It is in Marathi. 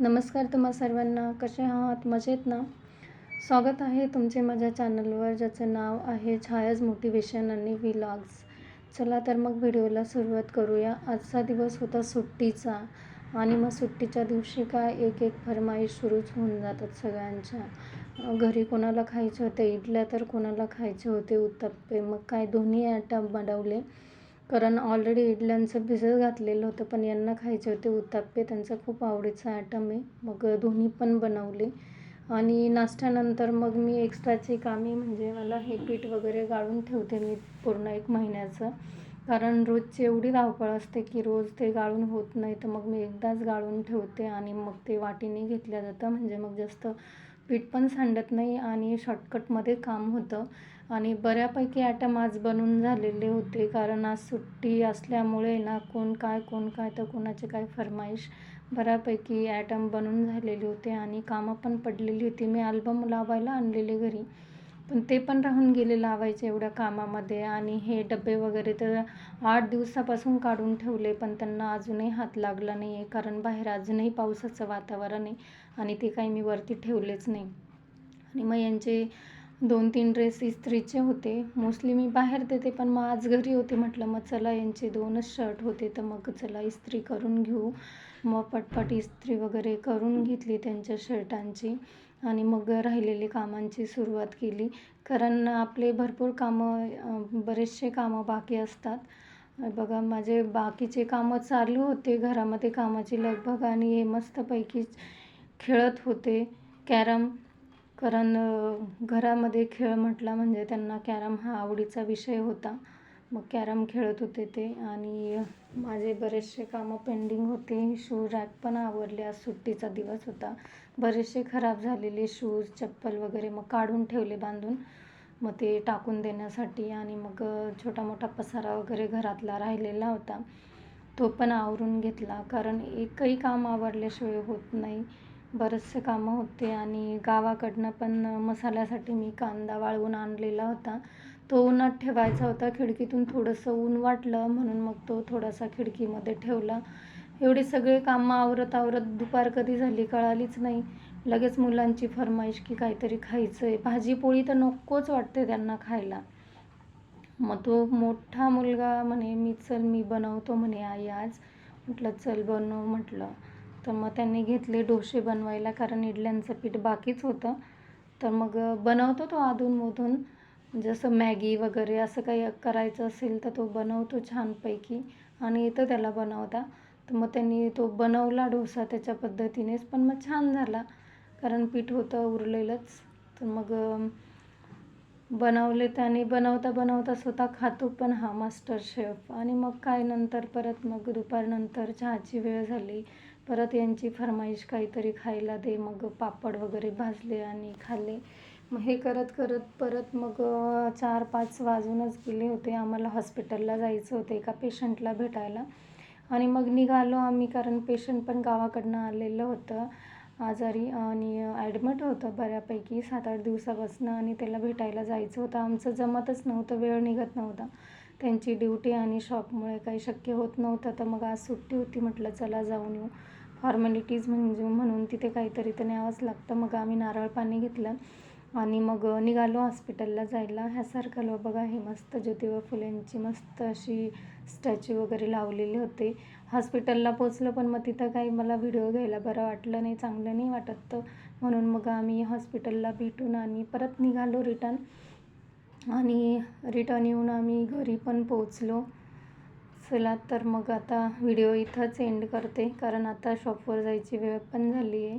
नमस्कार तुम्हा सर्वांना. कसे आहात? मजेत ना? स्वागत आहे तुमचे माझ्या चॅनलवर ज्याचं नाव आहे छायाज मोटिवेशन आणि व्हिलॉग्स. चला तर मग व्हिडिओला सुरुवात करूया. आजचा दिवस होता सुट्टीचा आणि मग सुट्टीच्या दिवशी काय एक एक फरमाईश सुरूच होऊन जातात सगळ्यांच्या. घरी कोणाला खायचे होते? इडल्या तर कोणाला खायचे होते? उत्तप्पे. मग काय दोन्ही ॲटम बनवले? कारण ऑलरेडी इडल्यांचं भिजत घातलेलं होतं पण यांना खायचे होते. उत्ताप्पे त्यांचा खूप आवडीचा आयटम आहे. मग दोन्ही पण बनवले. आणि नाश्त्यानंतर मग मी एक्स्ट्राची कामे म्हणजे मला हे पीठ वगैरे गाळून ठेवते मी पूर्ण एक महिन्याचं. कारण रोजची एवढी धावपळ असते की रोज ते गाळून होत नाही. तर मग मी एकदाच गाळून ठेवते आणि मग ते वाटीने घेतलं जातं. म्हणजे मग जास्त पीठ पण सांडत नाही आणि शॉर्टकटमध्ये काम होतं. आणि बऱ्यापैकी ॲटम आज बनून झालेले होते कारण आज सुट्टी असल्यामुळे ना कोण काय कोण काय तर कोणाचे काय फरमाईश. बऱ्यापैकी ॲटम बनून झालेले होते आणि कामं पण पडलेली होती. मी अल्बम लावायला आणलेले घरी. पण ते पण राहून गेले लावायचे एवढ्या कामामध्ये. आणि हे डबे वगैरे तर आठ दिवसापासून काढून ठेवले पण त्यांना अजूनही हात लागला नाही आहे कारण बाहेर अजूनही पावसाचं वातावरण आहे आणि ते काही मी वरती ठेवलेच नाही. आणि मग यांचे दोन तीन ड्रेस इस्त्रीचे होते. मोस्टली मी बाहेर देते पण मग आज घरी होते म्हटलं मग चला यांचे दोनच शर्ट होते तर मग चला इस्त्री करून घेऊ. मग पटपट इस्त्री वगैरे करून घेतली त्यांच्या शर्टांची आणि मग राहिलेली कामांची सुरुवात केली. कारण आपले भरपूर कामं बरेचसे कामं बाकी असतात. बघा माझे बाकीचे कामं चालू होते घरामध्ये कामाची लगभग आणि हे मस्तपैकी खेळत होते. कॅरम कारण घरामध्ये खेळ म्हटला म्हणजे त्यांना कॅरम हा आवडीचा विषय होता. मग कॅरम खेळत होते ते आणि माझे बरेचसे कामं पेंडिंग होते. शू रॅक पण आवडले आज सुट्टीचा दिवस होता. बरेचसे खराब झालेले शूज चप्पल वगैरे मग काढून ठेवले बांधून. मग ते टाकून देण्यासाठी आणि मग छोटा मोठा पसारा वगैरे घरातला राहिलेला होता. तो पण आवरून घेतला. कारण एकही काम आवडल्याशिवाय होत नाही. बरेचसे कामं होते आणि गावाकडनं पण मसाल्यासाठी मी कांदा वाळवून आणलेला होता. तो उन्हात ठेवायचा होता. खिडकीतून थोडंसं ऊन वाटलं म्हणून मग तो थोडासा खिडकीमध्ये ठेवला. एवढे सगळे कामं आवरत आवरत दुपार कधी झाली कळालीच नाही. लगेच मुलांची फरमाईश की काहीतरी खायचं आहे भाजी पोळी तर नकोच वाटते त्यांना खायला. मग तो मोठा मुलगा म्हणे मी चल मी बनवतो म्हणे आई आज. म्हटलं चल बनव म्हटलं. तर मग त्यांनी घेतले डोसे बनवायला कारण इडल्यांचं पीठ बाकीच होतं. तर मग बनवतो तो अधूनमधून. जसं मॅगी वगैरे असं काही करायचं असेल तर तो बनवतो छानपैकी आणि येतं त्याला बनवता. तर मग त्यांनी तो बनवला डोसा त्याच्या पद्धतीनेच पण मग छान झाला कारण पीठ होतं उरलेलंच. तर मग बनवले त्याने बनवता बनवता स्वतः खातो पण हा मास्टर शेफ. आणि मग काय नंतर परत मग दुपारनंतर चहाची वेळ झाली. परत यांची फरमाईश काहीतरी खायला दे मग पापड वगैरे भाजले आणि खाल्ले. मग हे करत करत परत मग चार पाच वाजूनच गेले होते. आम्हाला हॉस्पिटलला जायचं होतं एका पेशंटला भेटायला. आणि मग निघालो आम्ही कारण पेशंट पण गावाकडनं आलेलं होतं. आजारी आणि ॲडमिट होतं बऱ्यापैकी सात आठ दिवसापासून आणि त्याला भेटायला जायचं होतं. आमचं जमतच नव्हतं वेळ निघत नव्हता. त्यांची ड्युटी आणि शॉपमुळे काही शक्य होत नव्हतं. तर मग आज सुट्टी होती म्हटलं चला जाऊन येऊ. फॉर्मॅलिटीज म्हणजे म्हणून तिथे काहीतरी तर न्यावंच लागतं. मग आम्ही नारळ पाणी घेतलं आणि मग निघालो हॉस्पिटलला जायला. ह्यासारखं बघा हे मस्त ज्योतिबा फुलेंची मस्त अशी स्टॅच्यू वगैरे लावलेले होते. हॉस्पिटलला पोचलो पण मग तिथं काही मला व्हिडिओ घ्यायला बरं वाटलं नाही चांगलं नाही वाटत तर म्हणून मग आम्ही हॉस्पिटलला भेटून आणि परत निघालो रिटर्न आणि रिटर्न येऊन आम्ही घरी पण पोचलो चला तर मग आता व्हिडिओ इथंच एंड करते कारण आता शॉपवर जायची वेळ पण झाली आहे.